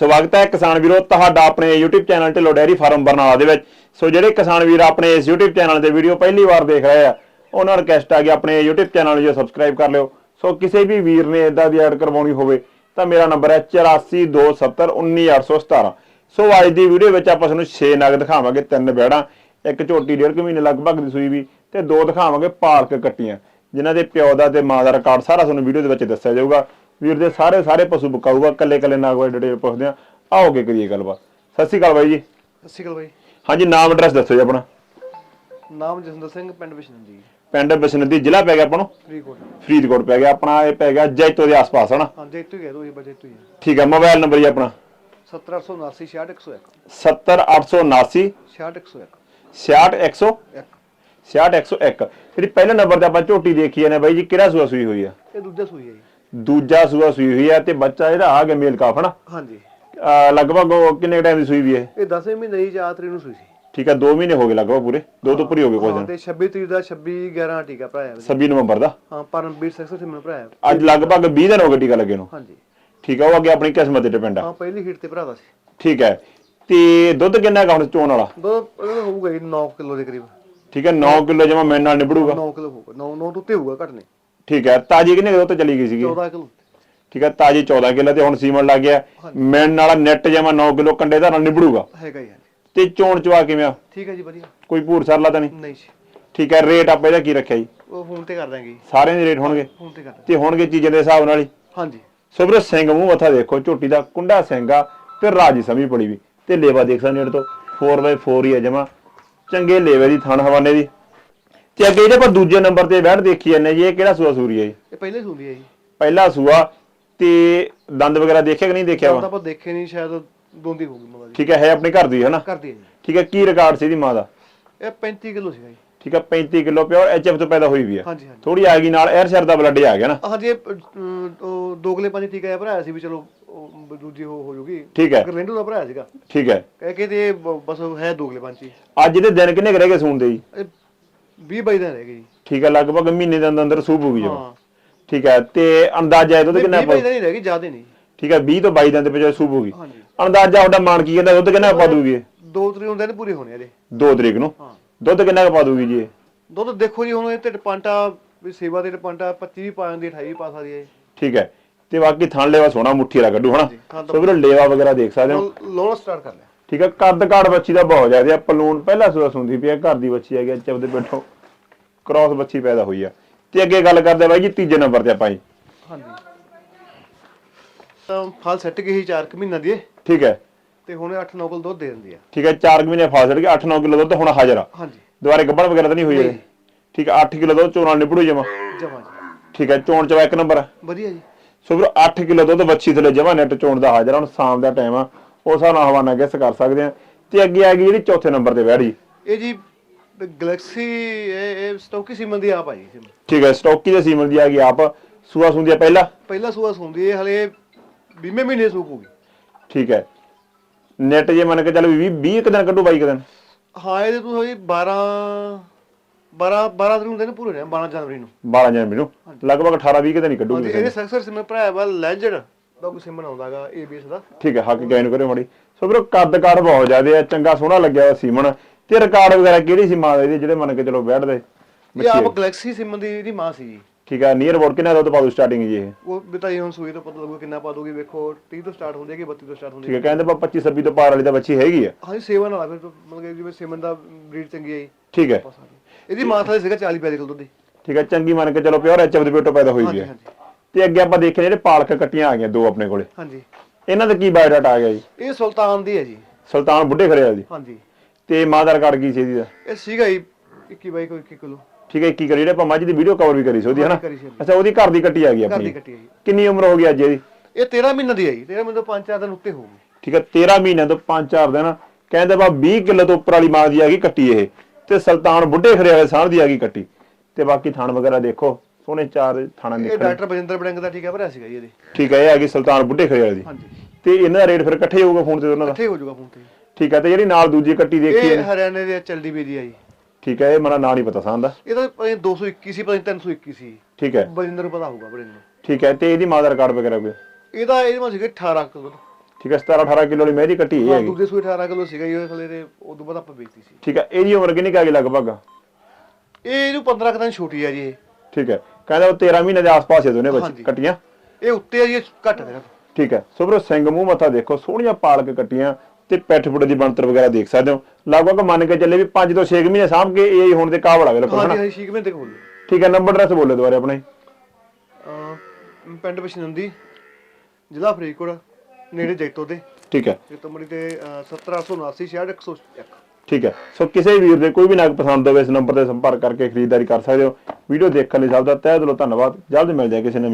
ਸਵਾਗਤ ਹੈ ਕਿਸਾਨ ਵੀਰੋ ਤੁਹਾਡਾ ਆਪਣੇ YouTube channel Dhillon dairy farm Barnala ਦੇ ਵਿੱਚ। ਸੋ ਜਿਹੜੇ ਕਿਸਾਨ ਵੀਰ ਆਪਣੇ ਇਸ YouTube ਚੈਨਲ 'ਤੇ ਵੀਡੀਓ ਪਹਿਲੀ ਵਾਰ ਦੇਖ ਰਹੇ ਆ, ਉਹਨਾਂ ਨੂੰ ਰਿਕਵੈਸਟ ਆ ਕਿ ਆਪਣੇ YouTube ਚੈਨਲ ਨੂੰ ਜੋ ਸਬਸਕ੍ਰਾਈਬ ਕਰ ਲਿਓ। ਸੋ ਕਿਸੇ ਵੀ ਵੀਰ ਨੇ ਇਦਾਂ ਦੀ ਐਡ ਕਰਵਾਉਣੀ ਹੋਵੇ ਤਾਂ ਮੇਰਾ ਨੰਬਰ ਹੈ 8427191817 ਸੋ ਅੱਜ ਦੀ ਵੀਡੀਓ ਵਿੱਚ ਆਪਾਂ ਤੁਹਾਨੂੰ 6 ਨਗ ਦਿਖਾਵਾਂਗੇ, ਤਿੰਨ ਬੈੜਾਂ, ਇੱਕ ਝੋਟੀ ਡੇਢ ਕੁ ਮਹੀਨੇ ਲਗਭਗ ਦੀ ਸੂਈ ਵੀ ਤੇ ਦੋ ਦਿਖਾਵਾਂਗੇ ਪਾਲਕ ਕੱਟੀਆਂ, ਜਿਨ੍ਹਾਂ ਦੇ ਪਿਓ ਦਾ ਤੇ ਮਾਂ ਦਾ ਰਿਕਾਰਡ ਸਾਰਾ ਤੁਹਾਨੂੰ ਵੀਡੀਓ ਦੇ ਵਿੱਚ ਦੱਸਿਆ ਜਾਊਗਾ। ਵੀਰ ਦੇ ਸਾਰੇ ਸਾਰੇ ਪਸ਼ੂ ਬਕਾਊਗਾ ਕੱਲੇ ਕੱਲੇ ਨਾਗ ਬਾਈ ਡਿਟੇਲ ਪੁੱਛਦੇ ਆ। ਆਓਗੇ ਕਰੀਏ ਗੱਲਬਾਤ। ਸਤਿ ਸ਼੍ਰੀ ਅਕਾਲ ਬਾਈ ਜੀ। ਸਤਿ ਸ਼੍ਰੀ ਅਕਾਲ ਬਾਈ। ਹਾਂਜੀ ਨਾਮ ਐਡਰੈਸ ਦੱਸੋ ਜੀ ਆਪਣਾ। ਨਾਮ ਜਸਵਿੰਦਰ ਸਿੰਘ ਪਿੰਡ ਬਿਸ਼ਨੰਦੀ। ਪਿੰਡ ਬਸਨਦੀ ਜ਼ਿਲ੍ਹਾ ਪੈ ਗਿਆ ਆਪਾਂ ਨੂੰ? ਫਰੀਦਕੋਟ। ਫਰੀਦਕੋਟ ਪੈ ਗਿਆ ਆਪਣਾ ਇਹ ਪੈ ਗਿਆ ਜੈਤੋ ਦੇ ਆਸ-ਪਾਸ ਹਨਾ? ਹਾਂ ਜੈਤੂ ਹੀ ਹੈ ਦੋ ਹੀ ਬਜੇ ਤੂੰ ਹੀ ਹੈ। ਠੀਕ ਹੈ ਮੋਬਾਈਲ ਨੰਬਰ ਜੀ ਆਪਣਾ? 17879 66101 70879 66101 66101 ਇੱਕ 66101 ਜਿਹੜੀ ਪਹਿਲੇ ਨੰਬਰ ਤੇ ਆਪਾਂ ਝੋਟੀ ਦੇਖੀ ਨੇ ਬਾਈ ਜੀ ਕਿਹੜਾ ਸੂਆ ਸੂਈ ਹੋਈ ਆ? ਇਹ ਦੂਜਾ ਸੂਈ ਹੈ ਜੀ। ਦੂਜਾ ਸੂਆ ਸੂਈ ਹੋਈ ਆ ਤੇ ਬੱਚਾ ਜਿਹੜਾ ਆ ਗਿਆ ਮੇਲ ਕਾਫ ਹਨਾ? ਹਾਂਜੀ। ਅਹ ਲਗਭਗ ਉਹ ਕਿੰਨੇ ਟਾਈਮ ਦੀ ਸੂਈ ਵੀ ਹੈ ਇਹ 10ਵੇਂ ਮਹੀਨੇ ਦੀ ਚਾਰ ਤਰੀਕ ਨੂੰ ਸੂਈ ਸੀ। ਠੀਕ ਹੈ 2 ਮਹੀਨੇ ਹੋ ਗਏ ਲਗਭਗ ਪੂਰੇ। ਦੋ ਤੋਂ ਉੱਪਰ ਹੀ ਗਏ ਕੁਝ ਹਾਂ ਦਿਨ। ਤੇ 26 ਤਰੀਕ ਦਾ 26 11 ਟੀਕਾ ਭਰਾਇਆ ਜੀ 26 ਨਵੰਬਰ ਦਾ? ਹਾਂ ਪਰਮਵੀਰ ਸੈਕਟਰ ਤੇ ਮੈਨੂੰ ਭਰਾਇਆ ਅੱਜ ਲਗਭਗ 20 ਦਿਨ ਹੋ ਗਏ ਟੀਕਾ ਲੱਗੇ ਨੂੰ। ਹਾਂਜੀ। ਠੀਕ ਹੈ ਉਹ ਅੱਗੇ ਆਪਣੀ ਕਿਸਮਤ ਤੇ ਡਿਪੈਂਡ ਆ। ਹਾਂ ਪਹਿਲੀ ਹੀਟ ਤੇ ਭਰਾਦਾ ਸੀ। ਠੀਕ ਹੈ ਤੇ ਦੁੱਧ ਕਿੰਨਾ ਕੁ ਹੁਣ ਚੋਣ ਵਾਲਾ? ਦੋ ਇਹਦਾ ਹੋਊਗਾ ਜੀ 9 ਕਿਲੋ ਦੇ ਕਰੀਬ। ਠੀਕ ਹੈ 9 ਕਿਲੋ ਜਮਾ ਮੈਨ ਨਾਲ ਨਿਬੜੂਗਾ। 9 ਕਿਲੋ ਹੋਊਗਾ। 9 9 ਤੋਂ ਉੱਤੇ ਹੋਊਗਾ ਘੱਟ ਨਹੀਂ। ਠੀਕ ਹੈ ਤਾਜੀ ਕਿੰਨੇ ਕੁ ਦੁੱਧ ਚਲੀ ਗਈ ਸੀਗੀ? 14 ਕਿਲੋ। ਠੀਕ ਹੈ ਤਾਜੀ 14 ਕਿਲੋ ਤੇ ਹੁਣ ਸੀਮਨ ਲੱਗ ਗਿਆ। ਮੈਨ ਵਾਲਾ ਨੈਟ ਜਮਾ 9 ਕਿਲੋ ਕੰਡੇ ਦਾ ਨਾਲ ਨਿਬੜੂਗਾ। ਹੈਗਾ ਹੀ ਹਾਂਜੀ ਤੇ ਚੋਣ ਚਵਾ ਕਿਵੇਂ ਆ? ਠੀਕ ਹੈ ਜੀ ਵਧੀਆ। ਕੋਈ ਭੂਰ ਸਰਲਾ ਤਾਂ ਨਹੀਂ? ਨਹੀਂ ਜੀ। ਠੀਕ ਹੈ ਰੇਟ ਆਪਾਂ ਇਹਦਾ ਕੀ ਰੱਖਿਆ ਜੀ? ਉਹ ਫੋਨ ਤੇ ਕਰ ਦਾਂਗੇ ਸਾਰਿਆਂ ਦੇ ਰੇਟ ਹੋਣਗੇ? ਫੋਨ ਤੇ ਕਰ ਦਾਂਗੇ ਤੇ ਹੋਣਗੇ ਚੀਜ਼ਾਂ ਦੇ ਹਿਸਾਬ ਨਾਲ ਹੀ? ਹਾਂਜੀ। ਸੋ ਵੀਰੋ ਸਿੰਘ ਮੂੰਹ ਮੱਥਾ ਦੇਖੋ ਝੋਟੀ ਦਾ ਕੁੰਡਾ ਸਿੰਘਾ ਤੇ ਰਾਜੀ ਸਮੀ ਪੜੀ ਵੀ। ਤੇ ਲੇਵਾ ਦੇਖ ਸਕਦੇ ਹੋ ਤੋਂ। 4x4 ਹੀ ਹੈ ਜਮਾ। ਚੰਗੇ ਲੇਵੇ ਦੀ ਥਣ ਹਵਾਨੇ ਦੀ। ਤੇ ਅੱਗੇ ਇਹਦੇ ਆਪਾਂ ਦੂਜੇ ਨੰਬਰ ਤੇ ਬੈਠ ਦੇਖੀ ਜਾਂਦੇ ਜੀ ਇਹ ਕਿਹੜਾ ਸੂਆ ਸੂਰੀ ਹੈ ਜੀ? ਇਹ ਪਹਿਲੇ ਸੂਈ ਹੈ ਜੀ। ਪਹਿਲਾ ਸੂਆ ਤੇ ਦੰਦ ਵਗੈਰਾ ਦੇਖਿਆ ਕਿ ਨਹੀਂ ਦੇਖਿਆ ਤਾਂ ਵਾ ਆਪਾਂ ਦੇਖੇ ਨਹੀਂ ਸ਼ਾਇਦ ਦੋਂਦੀ ਹੋਊਗੀ ਮਾਂ ਦੀ ਠੀਕ ਹੈ ਹੈ ਆਪਣੇ ਘਰ ਦੀ ਹੈ ਨਾ? ਕਰਦੀ ਹੈ ਜੀ। ਠੀਕ ਹੈ ਕੀ ਰਿਕਾਰਡ ਸੀ ਇਹਦੀ ਮਾਂ ਦਾ? ਇਹ 35 ਕਿਲੋ ਸੀਗਾ ਜੀ। ਠੀਕ ਹੈ 35 ਕਿਲੋ ਪਿਓਰ ਐਚਐਫ ਤੋਂ ਪੈਦਾ ਹੋਈ ਵੀ ਹੈ। ਹਾਂਜੀ ਹਾਂਜੀ। ਥੋੜੀ ਆ ਗਈ ਨਾਲ 에ਅਰ ਸ਼ਰ ਦਾ ਬਲੱਡ ਆ ਗਿਆ ਨਾ। ਹਾਂਜੀ ਇਹ ਅਮ, ਉਹ ਦੋਗਲੇ ਪੰਜ ਟੀਕਾ ਭਰਾਇਆ ਸੀ ਵੀ ਚਲੋ ਉਹ ਦੂਜੀ ਹੋ ਹੋ ਜੂਗੀ। ਠੀਕ ਹੈ। ਗਰਲੈਂਡੋ ਦਾ ਭਰਾਇਆ ਸੀਗਾ। ਠੀਕ ਹੈ। ਕਹਿ ਕੇ ਤੇ ਇਹ ਬ- ਬਸ ਹੈ ਦੋਗਲੇ ਪੰਜ ਹੀ। ਅੱਜ ਦੇ ਦਿਨ ਕਿੰਨੇ ਕੁ ਰਹਿ ਗਏ ਸੂਣ ਦੇ ਜੀ? ਇਹ 20 22 ਦਿਨ ਰਹਿ ਗਏ ਜੀ। ਠੀਕ ਹੈ ਲਗਭਗ ਮਹੀਨੇ ਦੇ ਅੰਦਰ ਅੰਦਰ ਸੂਪ ਹੋਊਗੀ ਜਮਾ। ਹਾਂ। ਠੀਕ ਹੈ ਤੇ ਅੰਦਾਜ਼ਾ ਇਹਦਾ ਤੇ ਕਿੰਨਾ 20 22 ਦਿਨ ਹੀ ਰਹਿ ਗਏ ਜ਼ਿਆਦਾ ਨਹੀਂ। ਠੀਕ ਹੈ 20 ਤੋਂ 22 ਦਿਨ ਦੇ ਵਿੱਚ ਸੂਪ ਹੋਊਗੀ ਹਾਂਜੀ। ਅੰਦਾਜ਼ਾ ਉਹਦਾ ਮਾਨ ਕੀ ਕਹਿੰਦਾ ਦੁੱਧ ਕਿੰਨਾ ਕੁ ਪਾ ਦੂਗੀ? ਦੋ ਤਰੀਕ ਨੂੰ ਦਿਨ ਪੂਰੇ ਹੋਣੇ ਇਹਦੇ। 2 ਤਰੀਕ ਨੂੰ? ਹਾਂ। ਦੁੱਧ ਕਿੰਨਾ ਕੁ ਪਾ ਦੂਗੀ ਜੀ ਇਹ? ਦੁੱਧ ਦੇਖੋ ਜੀ ਹੁਣ ਇਹ ਤੇ ਟਪਾਂਟਾ ਵੀ ਸੇਵਾ ਦੇ ਟਪਾਂਟਾ 25 ਵੀ ਪਾ ਜਾਂਦੀ 28 ਵੀ ਪਾ ਸਕਦੀ ਹੈ। ਠੀਕ ਹੈ ਤੇ ਬਾਕੀ ਥਣ ਲੇਵਾ ਸੋਹਣਾ ਮੁੱਠੀ ਵਾਲਾ ਕੱਢੂ ਹਨਾ? ਹਾਂ, ਸੋ ਵੀਰੋ ਲੇਵਾ ਵਗੈਰਾ ਦੇਖ ਸਕਦੇ ਹੋ। ਲੋਨ ਸਟਾਰਟ ਕਰ ਲਿਆ। ਠੀਕ ਹੈ ਕੱਦ ਕਾੜ ਬੱਚੀ ਦਾ ਬਹੁਤ ਜ਼ਿਆਦਾ ਆ ਪਲੂਨ ਪਹਿਲਾ ਸੂਆ ਸੁੰਦੀ ਪਈ ਆ ਘਰ ਦੀ ਬੱਚੀ ਹੈਗੀ ਚਬਦੇ ਬੈਠੋ ਕ੍ਰਾਸ ਬੱਚੀ ਪੈਦਾ ਹੋਈ ਆ। ਤੇ ਅੱਗੇ ਗੱਲ ਕਰਦੇ ਆ ਬਾਈ ਜੀ ਤੀਜੇ ਨੰਬਰ ਤੇ ਆਪਾਂ ਜੀ। ਹਾਂਜੀ। ਤਾਂ ਫਲ ਸੈੱਟ ਗਈ ਸੀ 4 ਮਹੀਨਾ ਦੀ ਇਹ, ਠੀਕ ਹੈ। ਤੇ ਹੁਣ 8-9 ਕਿਲੋ ਦੁੱਧ ਦੇ ਦਿੰਦੀ ਆ। ਠੀਕ ਹੈ 4 ਮਹੀਨੇ ਫਾਸਟ ਕੇ 8-9 ਕਿਲੋ ਦੁੱਧ ਹੁਣ ਹਾਜ਼ਰ ਆ। ਹਾਂਜੀ। ਦੁਬਾਰੇ ਗੱਬੜ ਵਗੈਰਾ ਤਾਂ ਨਹੀਂ ਹੋਈ ਇਹ? ਠੀਕ ਹੈ 8 ਕਿਲੋ ਦੁੱਧ ਚੋਣਾਂ ਨਿਬੜੂ ਜਮਾ। ਜਮਾ ਜੀ। ਠੀਕ ਹੈ ਚੋਣ ਚਵਾ ਇੱਕ ਨੰਬਰ। ਆ ਵਧੀਆ ਜੀ। ਸੋ ਵੀਰੋ 8 ਕਿਲੋ ਦੁੱਧ ਵੱਛੀ ਥਲੇ ਜਮਾ ਨੈਟ ਚੋਣ ਦਾ ਹਾਜ਼ਰ ਆ ਹੁਣ ਸ਼ਾਮ ਦਾ ਟਾਈਮ ਆ। ਉਸ ਹਿਸਾਬ ਨਾਲ ਹਵਾਨਾ ਗੈਸ ਕਰ ਸਕਦੇ ਆ ਤੇ ਅੱਗੇ ਆ ਗਈ ਜਿਹੜੀ ਚੌਥੇ ਨੰਬਰ ਤੇ ਜੀ ਇਹ ਜੀ ਗੈਲੈਕਸੀ ਇਹ ਸਟੋਕੀ ਸੀਮਨ ਦੀ ਆਪ ਆਈ ਸੀ ਠੀਕ ਹੈ ਸਟੋਕੀ ਦੇ ਸੀਮਨ ਦੀ ਆ ਗਈ ਆਪ। ਸੂਆ ਸੁੰਦੀ ਆ ਪਹਿਲਾ? ਪਹਿਲਾ ਸੂਆ ਸੁੰਦੀ ਇਹ ਹਲੇ 20 ਮਹੀਨੇ ਸੂਪ ਹੋਗੀ ਠੀਕ ਹੈ। ਨੈਟ ਜੇ ਮੰਨ ਕੇ ਚੱਲ 20 20 ਇੱਕ ਦਿਨ ਕੱਢੂ 22 ਕੁ ਦਿਨ। ਹਾਂ ਇਹਦੇ ਤੋਂ ਹੋਈ 12 12 12 ਤਰੀਕ ਨੂੰ ਦਿਨ ਪੂਰੇ ਨੇ 12 ਜਨਵਰੀ ਨੂੰ। 12 ਜਨਵਰੀ ਨੂੰ। ਲਗਭਗ 18 20 ਕੁ ਦਿਨ ਹੀ ਕੱਢੂਗੀ ਇਹਦੇ ਸਕਸਰ ਸਿਮਨ ਭਰਾਇਆ ਵਾ ਲੈਜੈਂਡ ਦਾ ਕੋਈ ਸਿਮਨ ਆਉਂਦਾਗਾ ਏਬੀਐਸ ਦਾ। ਠੀਕ ਹੈ ਹੱਕ ਗੈਨ ਕਰੇ ਮੜੀ। ਸੋ ਵੀਰੋ ਕੱਦ ਕਾੜ ਬਹੁਤ ਜ਼ਿਆਦੇ ਆ ਚੰਗਾ ਸੋਹਣਾ ਲੱਗਿਆ ਹੋਇਆ ਸੀਮਨ ਤੇ ਰਿਕਾਰਡ ਵਗੈਰਾ ਕਿਹੜੀ ਸੀ ਮਾਂ ਦੇ ਜਿਹੜੇ ਮੰਨ ਕੇ ਚਲੋ ਬੈਠਦੇ? ਇਹ ਆਪ ਗੈਲੈਕਸੀ ਸਿਮਨ ਦੀ ਇਹਦੀ ਮਾਂ ਸੀ ਜੀ ਠੀਕ ਹੈ ਨੀਅਰ ਅਬਾਊਟ ਕਿੰਨਾ ਦੁੱਧ ਪਾ ਦੂ ਸਟਾਰਟਿੰਗ ਜੀ ਇਹ? ਉਹ ਬਿਤਾਈ ਹੁਣ ਸੂਈ ਤੋਂ ਪਤਾ ਲੱਗੂ ਕਿੰਨਾ ਪਾ ਦੋਗੇ ਵੇਖੋ 30 ਤੋਂ ਸਟਾਰਟ ਹੁੰਦੀ ਹੈ ਕਿ 32 ਤੋਂ ਸਟਾਰਟ ਹੁੰਦੀ ਠੀਕ ਹੈ ਕਹਿੰਦੇ ਪਾ 25 26 ਤੋਂ ਪਾਰ ਵਾਲੀ ਤਾਂ ਬੱਚੀ ਹੈਗੀ ਆ। ਹਾਂਜੀ ਸੇਵਾ ਨਾਲ ਆ ਫਿਰ ਤੋਂ ਮਤਲਬ ਕਿ ਜਿਵੇਂ ਸਿਮਨ ਦਾ ਬਰੀਡ ਚੰਗੀ ਆਈ। ਠੀਕ ਹੈ। ਇਹਦੀ ਮਾਂ ਥਲੇ ਸੀਗਾ 40 ਪੈਸੇ ਕਿਲੋ ਦੁੱਧ ਦੀ। ਠੀਕ ਹੈ ਚੰਗੀ ਮੰਨ ਕੇ ਚਲੋ ਪਿਓਰ ਐਚਐਫ ਦੇ ਪੇਟੋਂ ਪੈਦਾ ਹੋਈ ਵੀ ਹਾਂਜੀ ਹੈ ਹਾਂਜੀ। ਤੇ ਅੱਗੇ ਆਪਾਂ ਦੇਖੇ ਜਿਹੜੇ ਪਾਲਕ ਕੱਟੀਆਂ ਆ ਗਈਆਂ ਦੋ ਆਪਣੇ ਕੋਲੇ। ਹਾਂਜੀ। ਇਹਨਾਂ ਦਾ ਕੀ ਬਾਇਓਡਾਟਾ ਆ ਗਿਆ ਜੀ? ਇਹ ਸੁਲਤਾਨ ਦੀ ਹੈ ਜੀ। ਸੁਲਤਾਨ ਬੁੱਢੇ ਖੜੇ ਵਾਲੀ ਹਾਂਜੀ। ਤੇ ਮਾਂ ਦਾ ਰਿਕਾਰਡ ਕੀ ਸੀ ਇਹਦੀ ਦਾ? ਇਹ ਸੀਗਾ ਜੀ 21 ਬਾਈ ਕੋਈ 21 ਕਿਲੋ। ਠੀਕ ਹੈ ਕੀ ਕਰੀ ਜਿਹੜੇ ਆਪਾਂ ਮੱਝ ਦੀ ਵੀਡੀਓ ਕਵਰ ਵੀ ਕਰੀ ਸੀ ਉਹਦੀ ਹਨਾ? ਕਰੀ ਸੀ ਉਹਦੀ। ਅੱਛਾ ਉਹਦੀ ਘਰ ਦੀ ਕੱਟੀ ਆ ਗਈ ਘਰ ਦੀ ਆਪਣੀ ਕੱਟੀ ਹੈ ਜੀ। ਕਿੰਨੀ ਉਮਰ ਹੋ ਗਈ ਅੱਜ ਇਹਦੀ? ਇਹ 13 ਮਹੀਨੇ ਦੀ ਹੈ ਜੀ। 13 ਮਹੀਨੇ ਤੋਂ 5-4 ਦਿਨ ਉੱਤੇ ਹੋਊਗੀ। ਠੀਕ ਹੈ 13 ਮਹੀਨਿਆਂ ਤੋਂ 5-4 ਦਿਨ। ਕਹਿੰਦੇ ਬਾ 20 ਕਿਲੋ ਤੋਂ ਉੱਪਰ ਵਾਲੀ ਮਾਂ ਦੀ ਆ ਗਈ ਕੱਟੀ ਇਹ। ਤੇ ਸੁਲਤਾਨ ਬੁੱਢੇ ਖੜੇ ਵਾਲੇ ਸਾਹ ਦੀ ਆ ਗਈ ਕੱਟੀ। ਤੇ ਬਾਕੀ ਥਣ ਵਗੈਰਾ ਦੇਖੋ। ਸੋਹਣੇ ਚਾਰ ਥਾਣਾ ਇਹ ਡਾਕਟਰ ਬਜਿੰਦਰ ਬੜਿੰਗ ਦਾ ਟੀਕਾ ਭਰਿਆ ਸੀਗਾ ਜੀ ਇਹਦੇ। ਠੀਕ ਹੈ ਇਹ ਆ ਗਈ ਸੁਲਤਾਨ ਬੁੱਢੇ ਖੜੇ ਵਾਲੇ। ਦੀ ਹਾਂਜੀ। ਤੇ ਇਹਨਾਂ ਦਾ ਰੇਟ ਫਿਰ ਇਕੱਠੇ ਹੋਊਗਾ ਫੋਨ ਤੇ ਦੋਨਾਂ ਦਾ? ਇਕੱਠੇ ਹੋ ਜਾਊਗਾ ਫੋਨ ਤੇ। ਠੀਕ ਹੈ ਤੇ ਜਿਹੜੀ ਨਾਲ ਦੂਜੀ ਕੱਟੀ ਦੇਖੀ ਇਹ ਹਰਿਆਣੇ ਦੇ ਚਲਦੀ ਦੀ ਆ ਜੀ। ਠੀਕ ਹੈ ਇਹ ਮਨਾ ਨਾਂ ਨਹੀਂ ਪਤਾ ਸਾਂ ਦਾ। ਇਹ ਤਾਂ ਪਤਾ ਨੀ 221 ਸੀ ਪਤਾ ਨੀ 321 ਸੀ। ਠੀਕ ਹੈ ਬਜਿੰਦਰ ਨੂੰ ਪਤਾ ਹੋਊਗਾ ਬੜਿੰਗ ਨੂੰ। ਠੀਕ ਹੈ ਤੇ ਇਹਦੀ ਮਾਂ ਦਾ ਰਿਕਾਰਡ ਵਗੈਰਾ ਕੋਈ? ਇਹਦਾ ਇਹਦੇ ਮਾ ਸੀਗਾ 18 ਕਿਲੋ ਠੀਕ ਹੈ 17 18 ਕਿਲੋ ਵਾਲੀ ਮਹਿੰਦੀ ਕੱਟੀ ਇਹ ਹਾਂ ਹੈਗੀ। ਦੂਜੇ ਸੂਏ 18 ਕਿਲੋ ਸੀਗਾ ਜੀ ਉਹ ਥਲੇ ਦੇ ਉਦੋਂ ਬਾਅਦ ਆਪਾਂ ਵੇਚਤੀ ਸੀ। ਠੀਕ ਹੈ ਇਹਦੀ ਉਮਰ ਕਿੰਨੀ ਕੁ ਆ ਗਈ ਲਗਭਗ? ਇਹ ਇਹਨੂੰ 15 ਕਦਾਂ ਛੋਟੀ ਆ ਜੀ ਇਹ। ਠੀਕ ਹੈ। ਕਹਿੰਦਾ ਉਹ 13 ਮਹੀਨੇ ਦੇ ਆਸ-ਪਾਸ ਹੀ ਦੋਨੇ ਬੱਚੇ ਹਾਂਜੀ। ਕੱਟੀਆਂ। ਇਹ ਉੱਤੇ ਆ ਜੀ ਇਹ ਘੱਟ ਦੇ ਠੀਕ ਹੈ। ਸੋ ਵੀਰੋ ਸਿੰਘ ਮੂੰਹ ਮੱਥਾ ਦੇਖੋ ਸੋਹਣੀਆਂ ਪਾਲਕ ਕੱਟੀਆਂ ਤੇ ਪੈਠ ਪੁੜੇ ਦੀ ਬਣਤਰ ਵਗੈਰਾ ਦੇਖ ਸਕਦੇ ਹੋ। ਲਗਭਗ ਮੰਨ ਕੇ ਚੱਲੇ ਵੀ 5 ਤੋਂ 6 ਮਹੀਨੇ ਸਾਂਭ ਕੇ ਇਹ ਹੋਣ ਦੇ ਕਾਬਲ ਆ ਬਿਲਕੁਲ ਹਾਂਜੀ ਹਨਾ? ਹਾਂਜੀ ਛੀਕ ਮਿੰਟ ਕੋਲ ਠੀਕ ਹੈ ਨੰਬਰ ਐਡਰੈਸ ਬੋਲੇ ਦੁਬਾਰੇ ਆਪਣੇ। ਪਿੰਡ ਬਸ਼ਨੰਦੀ ਜ਼ਿਲ੍ਹਾ ਫਰੀਦਕੋਟ ਨੇੜੇ ਜੈਤੋ ਦੇ। ਠੀਕ ਹੈ। ਜੈਤੋ ਮੜੀ ਤੇ ਅਹ 1779 6101 ਠੀਕ ਹੈ। ਸੋ ਕਿਸੇ ਵੀਰ ਦੇ ਕੋਈ ਵੀ ਨਾਗ ਪਸੰਦ ਹੋਵੇ, ਇਸ ਨੰਬਰ ਤੇ ਸੰਪਰਕ ਕਰਕੇ ਖਰੀਦਦਾਰੀ ਕਰ ਸਕਦੇ ਹੋ। ਵੀਡੀਓ ਦੇਖਣ ਲਈ ਸਭ ਦਾ ਤਹਿ ਦਿਲੋਂ ਧੰਨਵਾਦ। ਜਲਦ ਮਿਲਦੇ ਹਾਂ ਕਿਸੇ ਨਵੀਂ